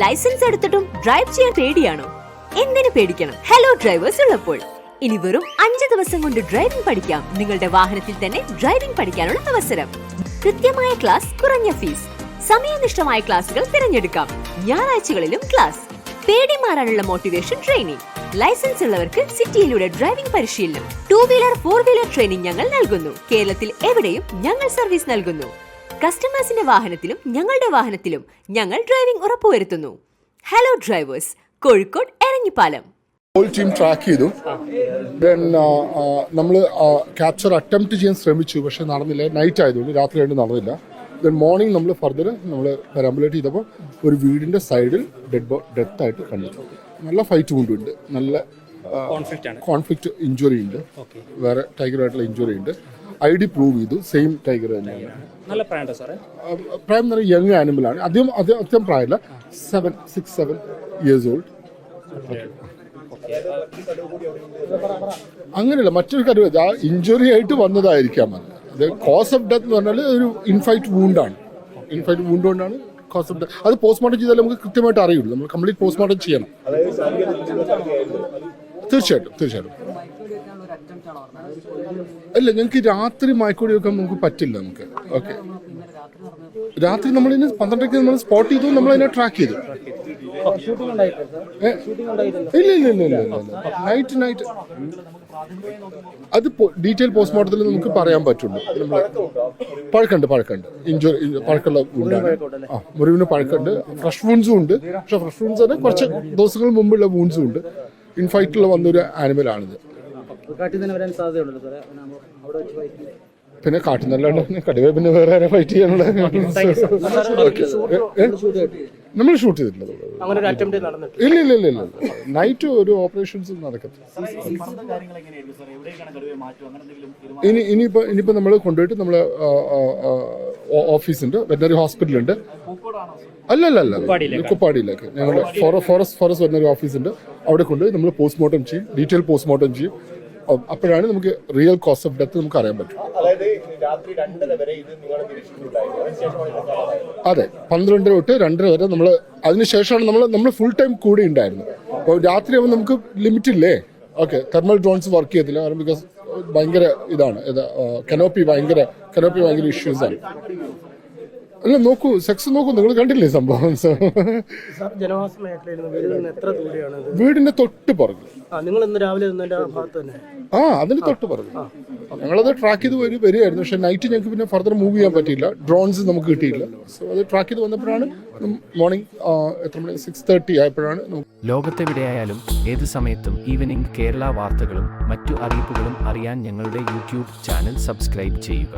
Licence എടുത്തിട്ടും drive ചെയ്യാൻ പേടിയാണോ? എന്തിനു പേടിക്കണം? ഹലോ ഡ്രൈവേഴ്സ് ഉള്ളപ്പോൾ. ഇനി വെറും അഞ്ച് ദിവസം കൊണ്ട് ഡ്രൈവിംഗ് പഠിക്കാം. നിങ്ങളുടെ വാഹനത്തിൽ തന്നെ ഡ്രൈവിംഗ് പഠിക്കാനുള്ള അവസരം. കൃത്യമായ ക്ലാസ് കുറഞ്ഞ ഫീസ് സമയനിഷ്ഠമായ ക്ലാസുകൾ തിരഞ്ഞെടുക്കാം. ഞായറാഴ്ചകളിലും ക്ലാസ് പേടി മാറാനുള്ള മോട്ടിവേഷൻ ട്രെയിനിങ് ലൈസൻസ് ഉള്ളവർക്ക് സിറ്റിയിലൂടെ ഡ്രൈവിംഗ് പരിശീലനം. Two wheeler four wheeler training ഞങ്ങൾ നൽകുന്നു. കേരളത്തിൽ എവിടെയും ഞങ്ങൾ സർവീസ് നൽകുന്നു. കസ്റ്റമേഴ്സിന്റെ വാഹനത്തിലും ഞങ്ങളുടെ വാഹനത്തിലും ഞങ്ങൾ ഡ്രൈവിംഗ് ഉറപ്പുവരുത്തുന്നു. Hello drivers Kozhikode Eranhipalam. All team track ചെയ്തു. ദെൻ നമ്മൾ ക്യാപ്ചർ അറ്റംപ്റ്റ് ചെയ്യാൻ ശ്രമിച്ചു. പക്ഷെ നടന്നില്ല. നൈറ്റ് ആയതുകൊണ്ട് രാത്രി ആയിട്ട് നടന്നില്ല. ദെൻ മോർണിംഗ് നമ്മൾ ഫർദർ നമ്മൾ പരമ്പലേറ്റ് ചെയ്തപ്പോൾ ഒരു വീടിന്റെ സൈഡിൽ ഡെഡ് ബോ ഡെത്ത് ആയിട്ട് കണ്ടു. നല്ല ഫൈറ്റ് കൊണ്ടുണ്ട്. നല്ല കോൺഫ്ലിക്റ്റ് ആണ്. കോൺഫ്ലിക്റ്റ് ഇഞ്ചുറി ഉണ്ട്. വേറെ ടൈഗർ ആയിട്ടുള്ള ഇഞ്ചുറി ഉണ്ട്. ഐ ഡി പ്രൂവ് ചെയ്തു. സെയിം ടൈഗർ തന്നെയാണ്. നല്ല പ്രായമുണ്ടോ സാറേ? പ്രായം എന്ന് പറഞ്ഞാൽ യങ് ആനിമലാണ് അധികം അധികം അത്യാവശ്യം പ്രായമില്ല. Seven six seven years old അങ്ങനെയല്ല മറ്റൊരു കാര്യം ആ ഇഞ്ചുറി ആയിട്ട് വന്നതായിരിക്കാം അത്. അത് കോസ് ഓഫ് ഡെത്ത് എന്ന് പറഞ്ഞാൽ ഒരു ഇൻഫൈറ്റ് വൂണ്ടാണ് ഇൻഫൈറ്റ് വൂണ്ട് കൊണ്ടാണ് കോസ് ഓഫ് ഡെത്ത് അത് പോസ്റ്റ്മോർട്ടം ചെയ്താൽ നമുക്ക് കൃത്യമായിട്ട് അറിയുള്ളൂ. നമ്മൾ കംപ്ലീറ്റ് പോസ്റ്റ്മോർട്ടം ചെയ്യണം. തീർച്ചയായിട്ടും തീർച്ചയായിട്ടും. അല്ല ഞങ്ങൾക്ക് രാത്രി മയക്കൂടി വെക്കാൻ നമുക്ക് പറ്റില്ല നമുക്ക്. ഓക്കെ. രാത്രി നമ്മൾ ഇതിന് പന്ത്രണ്ടരയ്ക്ക് നമ്മൾ സ്പോട്ട് ചെയ്തു നമ്മൾ അതിനെ ട്രാക്ക് ചെയ്തു? ഇല്ല ഇല്ല ഇല്ല ഇല്ല നൈറ്റ് നൈറ്റ് അത് ഡീറ്റെയിൽ പോസ്റ്റ്മോർട്ടത്തിൽ നമുക്ക് പറയാൻ പറ്റുള്ളൂ നമ്മൾ പഴക്കമുണ്ട് പഴക്കമുണ്ട് ഇഞ്ചുറി പഴക്കമുള്ള വൂണ്ടാണ് ആ മുറിവിന് പഴക്കമുണ്ട് ഫ്രഷ് വൂൺസും ഉണ്ട് പക്ഷെ ഫ്രഷ് വൂൺസ് തന്നെ കുറച്ച് ദിവസങ്ങൾ മുമ്പുള്ള വൂൺസും ഉണ്ട് ഇൻഫൈറ്റിൽ വന്നൊരു ആനിമലാണിത് കാട്ടിൽ തന്നെ വരാൻ സാധ്യതയുണ്ടല്ലോ സാറേ. അങ്ങനെ ആകുമ്പോൾ അവിടെ വെച്ച് ഫൈറ്റ് പിന്നെ കാട്ടുന്നല്ലാണ്ട് കടുവ പിന്നെ വേറെ ആരെ ഫൈറ്റ് ചെയ്യാനുള്ള നമ്മൾ ഷൂട്ട് ചെയ്തിട്ടില്ല. ഇല്ല ഇല്ല ഇല്ല ഇല്ല. നൈറ്റ് ഒരു ഓപ്പറേഷൻസ് നടക്കത്തില്ല. ഇനി ഇനിയിപ്പോ ഇനിയിപ്പോ നമ്മൾ കൊണ്ടുപോയിട്ട് നമ്മൾ ഓഫീസുണ്ട്. വെറ്റനറി ഹോസ്പിറ്റലുണ്ട്. അല്ല അല്ല അല്ല കുപ്പാടിയിലേക്ക് ഞങ്ങൾ ഫോറസ്റ്റ് ഫോറസ്റ്റ് വെറ്റനറി ഓഫീസുണ്ട്. അവിടെ കൊണ്ടുപോയി നമ്മൾ പോസ്റ്റ്മോർട്ടം ചെയ്യും. ഡീറ്റെയിൽ പോസ്റ്റ്മോർട്ടം ചെയ്യും. അപ്പോഴാണ് നമുക്ക് റിയൽ കോസ്റ്റ് ഓഫ് ഡെത്ത് നമുക്ക് അറിയാൻ പറ്റും അതെ പന്ത്രണ്ടര തൊട്ട് രണ്ടര വരെ നമ്മൾ അതിനുശേഷമാണ് നമ്മൾ നമ്മൾ ഫുൾ ടൈം കൂടെ ഉണ്ടായിരുന്നു അപ്പോൾ രാത്രി ആകുമ്പോൾ നമുക്ക് ലിമിറ്റ് ഇല്ലേ? ഓക്കെ തെർമൽ ഡ്രോൺസ് വർക്ക് ചെയ്യത്തില്ല. കാരണം ബിക്കോസ് ഭയങ്കര ഇതാണ്. കനോപ്പി ഭയങ്കര കനോപ്പി ഭയങ്കര ഇഷ്യൂസ് ആണ്. അല്ല നോക്കൂ സെക്സ് നോക്കൂ നിങ്ങൾ കണ്ടില്ലേ സംഭവം? ജനവാസ മേഖലയിൽ എത്ര ദൂരെയാണ് ഇത്? വീടിന്റെ തൊട്ട് പുറകിൽ. ആ നിങ്ങൾ ഇന്ന് രാവിലെ ആ അതിന് തൊട്ട് പുറകിൽ. ഞങ്ങളത് ട്രാക്ക് ചെയ്ത് വരും വരികയായിരുന്നു. പക്ഷെ നൈറ്റ് ഞങ്ങൾക്ക് പിന്നെ ഫർദർ മൂവ് ചെയ്യാൻ പറ്റിയില്ല. ഡ്രോൺസ് നമുക്ക് കിട്ടിയില്ല. സോ അത് ട്രാക്ക് ചെയ്ത് വന്നപ്പോഴാണ് മോർണിംഗ് എത്ര മണി? സിക്സ് തേർട്ടി ആയപ്പോഴാണ് ലോകത്തെവിടെയായാലും ഏത് സമയത്തും ഈവനിംഗ് കേരള വാർത്തകളും മറ്റു അറിയിപ്പുകളും അറിയാൻ ഞങ്ങളുടെ യൂട്യൂബ് ചാനൽ സബ്സ്ക്രൈബ് ചെയ്യുക.